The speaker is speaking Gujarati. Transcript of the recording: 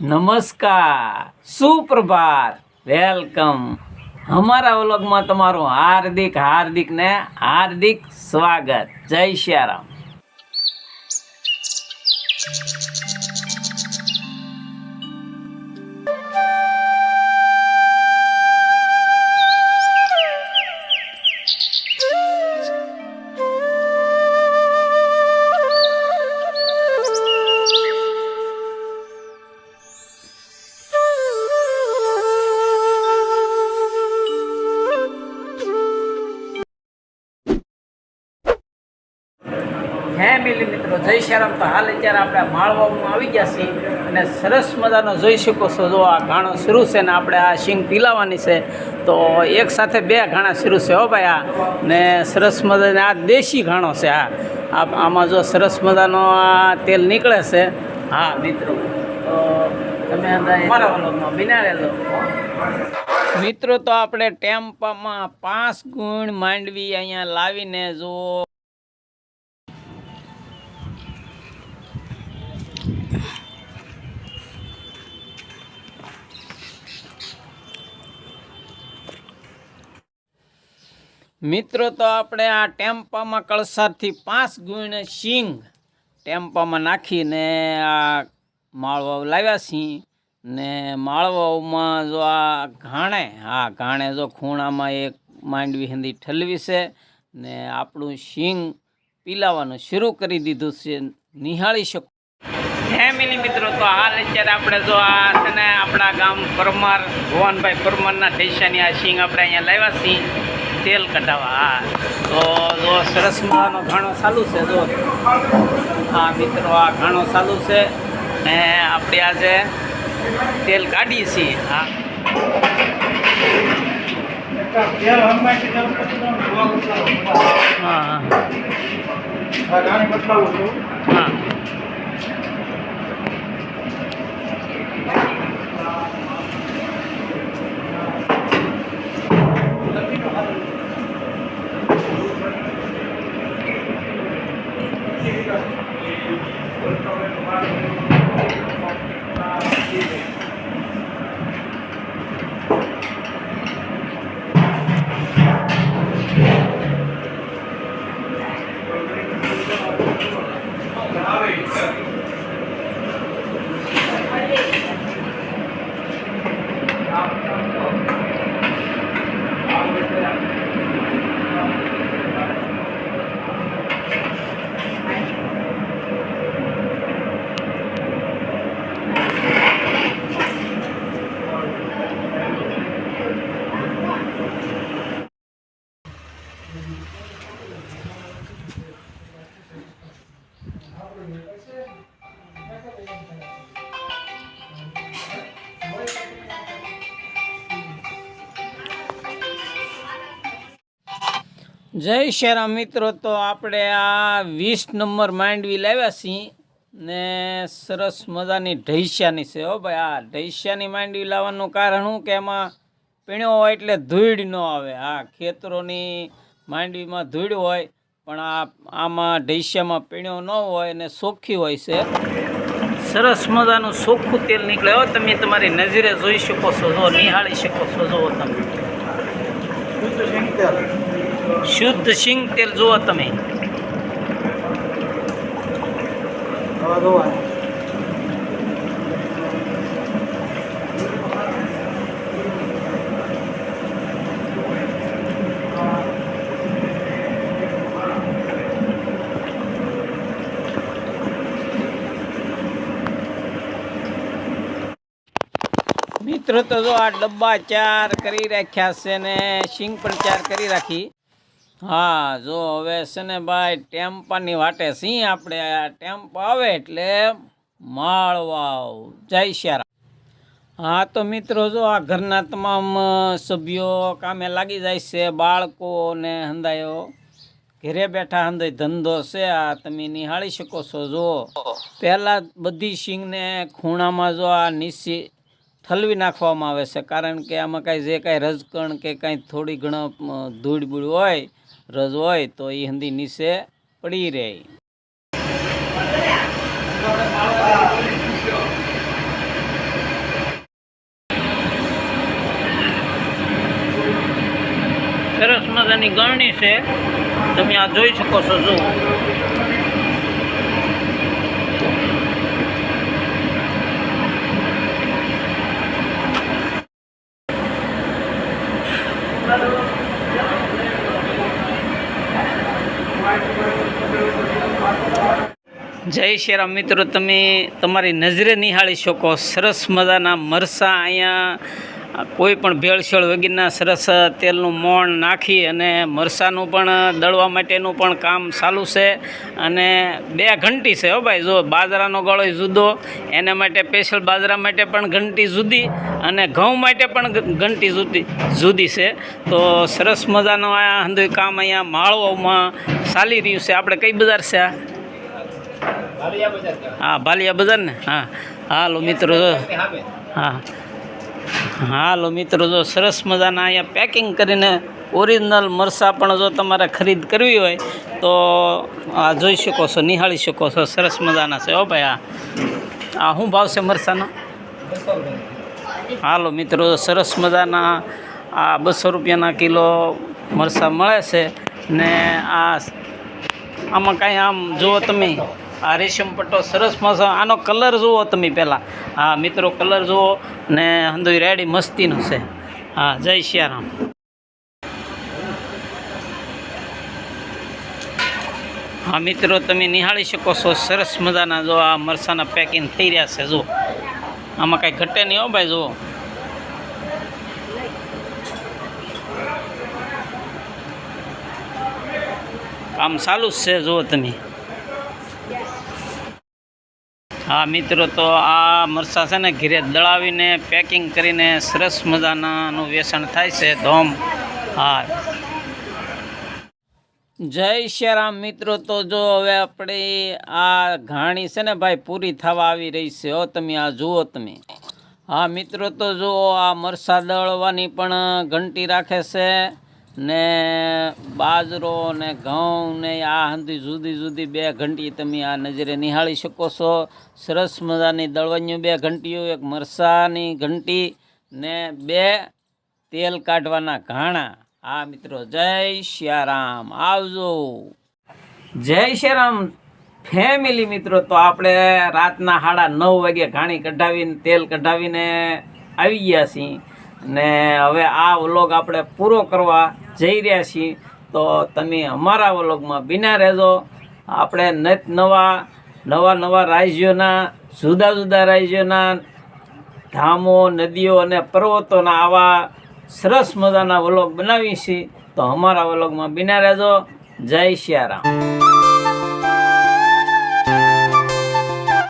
નમસ્કાર સુપ્રભાત વેલકમ. અમારા વ્લોગમાં તમારું હાર્દિક હાર્દિક ને હાર્દિક સ્વાગત. જય શ્યારામ જય તો હાલ અત્યારે આપણે માળવામાં આવી ગયા છીએ અને સરસ મજાનો જોઈ શકો છો જો આ ઘાણો શરૂ છે ને આપણે આ શીંગ પીલાવાની છે તો એક સાથે બે ઘાણા શરૂ છે હો ભાઈ આ. ને સરસ મજાને આ દેશી ઘાણો છે આ. આમાં જો સરસ મજાનો આ તેલ નીકળે છે. હા મિત્રો. તો તમે અંદર મિત્રો તો આપણે ટેમ્પામાં પાંચ ગુણ માંડવી અહીંયા લાવીને જો મિત્રો, તો આપણે આ ટેમ્પામાં કળસારથી પાંચ ગુણ શીંગ ટેમ્પામાં નાખીને આ માળવાઓ લાવ્યા છીએ. ને માળવાઓમાં જો આ ઘાણે હા ઘાણે જો ખૂણામાં એક માંડવી હિન્દી ઠલવી છે ને આપણું શીંગ પીલાવાનું શરૂ કરી દીધું છે. નિહાળી શકો. ફેમિલી મિત્રો, તો હાલ અત્યારે આપણે જો આ છે ને આપણા ગામ પરમાર ભુવનભાઈ પરમારના ઢેસાની આ સિંગ આપણે અહીંયા લાવ્યા છીએ. તેલ કઢાવવા હા. તો જો સરસ મજાનો ઘાણો ચાલુ છે, જો. હા, મિત્રો, આ ઘાણો ચાલુ છે. ને આપણે આજે તેલ કાઢીએ છીએ હા હા. હા. જય શ્રીરામ મિત્રો, તો આપણે આ વીસ નંબર માંડવી લાવ્યા છીએ ને સરસ મજાની ઢૈસ્યાની છે હો ભાઈ. આ ઢૈસ્યાની માંડવી લાવવાનું કારણ શું કે એમાં પીણ્યો હોય એટલે ધૂળ ન આવે. આ ખેતરોની માંડવીમાં ધૂળ હોય, પણ આ આમાં ઢૈસ્યામાં પીણ્યો ન હોય ને સોખી હોય છે. સરસ મજાનું સોખું તેલ નીકળે હો. તમે તમારી નજરે જોઈ શકો છો, જો નિહાળી શકો છો જો તમે. શુદ્ધ સિંગ તેલ જુઓ તમે. મિત્રો, તો જો આ ડબ્બા ચાર કરી રાખ્યા છે ને સિંગ પણ ચાર કરી રાખી. હા, જો હવે છે ને ભાઈ, ટેમ્પાની વાટે સિંહ આપણે ટેમ્પો આવે એટલે માળવાવ. જય શ્યારામ. હા, તો મિત્રો જો આ ઘરના તમામ સભ્યો કામે લાગી જાય છે, બાળકો ને હંદાયો ઘરે બેઠા હંદાય ધંધો છે, આ તમે નિહાળી શકો છો, જો. પહેલાં બધી સિંગને ખૂણામાં જો આ નીચે ઠલવી નાખવામાં આવે છે, કારણ કે આમાં કાંઈ જે કાંઈ રજકણ કે કાંઈ થોડી ઘણો ધૂળબૂળ ધૂળ બૂળ હોય રજ હોય તો એ હંધી નીચે પડી રહે. સરસ મજાની ગરણી છે. તમે આ જોઈ શકો છો જો જય શ્રી રામ મિત્રો તમે તમારી નજરે નિહાળી શકો. સરસ મજાના મરસા અહીંયા કોઈ પણ ભેળસેળ વગેરેના સરસ તેલનું મોણ નાખી અને મરસાનું પણ દળવા માટેનું પણ કામ ચાલુ છે અને બે ઘંટી છે હો ભાઈ જો બાજરાનો ગળો જુદો એના માટે સ્પેશિયલ બાજરા માટે પણ ઘંટી જુદી અને ઘઉં માટે પણ ઘંટી જુદી જુદી છે. તો સરસ મજાનો આ હંધુય કામ અહીંયા માળવામાં ચાલી રહ્યું છે. આપણે કઈ બજાર છે આ? હા ભાલિયા બજાર ને? હા. હાલો મિત્રો. હા. હાલો મિત્રો, જો સરસ મજાના અહીંયા પેકિંગ કરીને ઓરિજિનલ મરસા પણ જો તમારે ખરીદ કરવી હોય, તો આ જોઈ શકો છો, નિહાળી શકો છો. સરસ મજાના છે ઓ ભાઈ, આ. આ શું ભાવ છે મરસાનો? હાલો મિત્રો સરસ મજાના આ બસો રૂપિયાના કિલો મરસા મળે છે ને આ આમાં કાંઈ આમ જુઓ તમે. આ રેશમ પટ્ટો સરસ મસ્ત આનો કલર જુઓ તમે પહેલાં. હા, મિત્રો, કલર જુઓ ને હંદુઈ રેડી મસ્તીનો છે. હા, જય સિયારામ હા, મિત્રો, તમે નિહાળી શકો છો. સરસ મજાના જો આ મરસાના પેકિંગ થઈ રહ્યા છે, જુઓ. આમાં કાંઈ ઘટે નહીં હો ભાઈ, જુઓ. કામ ચાલુ જ છે, જુઓ તમે. હા, મિત્રો, તો આ મરસા છે ને, ઘીરે દળાવીને પેકિંગ કરીને સરસ મજાનાનું વેસણ થાય છે. ધોમ હા. જય શ્રી મિત્રો, તો જો હવે આપણે આ ઘાણી છે ને ભાઈ, પૂરી થવા આવી રહી છે. હો, તમે આ જુઓ તમે. હા, મિત્રો, તો જુઓ આ મરસા દળવાની પણ ઘંટી રાખે છે. ને બાજરો ને ઘઉં ને આ હંધી જુદી જુદી બે ઘંટી તમે આ નજરે નિહાળી શકો છો. સરસ મજાની દળવાની બે ઘંટીઓ, એક મરસાની ઘંટી ને બે તેલ કાઢવાના ઘાણા. હા મિત્રો, જય શ્યારામ. આવજો. જય શ્યારામ. ફેમિલી મિત્રો, તો આપણે રાતના સાડા નવ વાગે ઘાણી કઢાવીને, તેલ કઢાવીને આવી ગયા છીએ. ને હવે આ વ્લોગ આપણે પૂરો કરવા જઈ રહ્યા છીએ. તો તમે અમારા વ્લોગમાં બિના રહેજો. આપણે નત નવા નવા નવા રાજ્યોના જુદા જુદા રાજ્યોના ધામો, નદીઓ અને પર્વતોના આવા સરસ મજાના વ્લોગ બનાવીએ છીએ. તો અમારા વ્લોગમાં બિના રહેજો. જય સિયારામ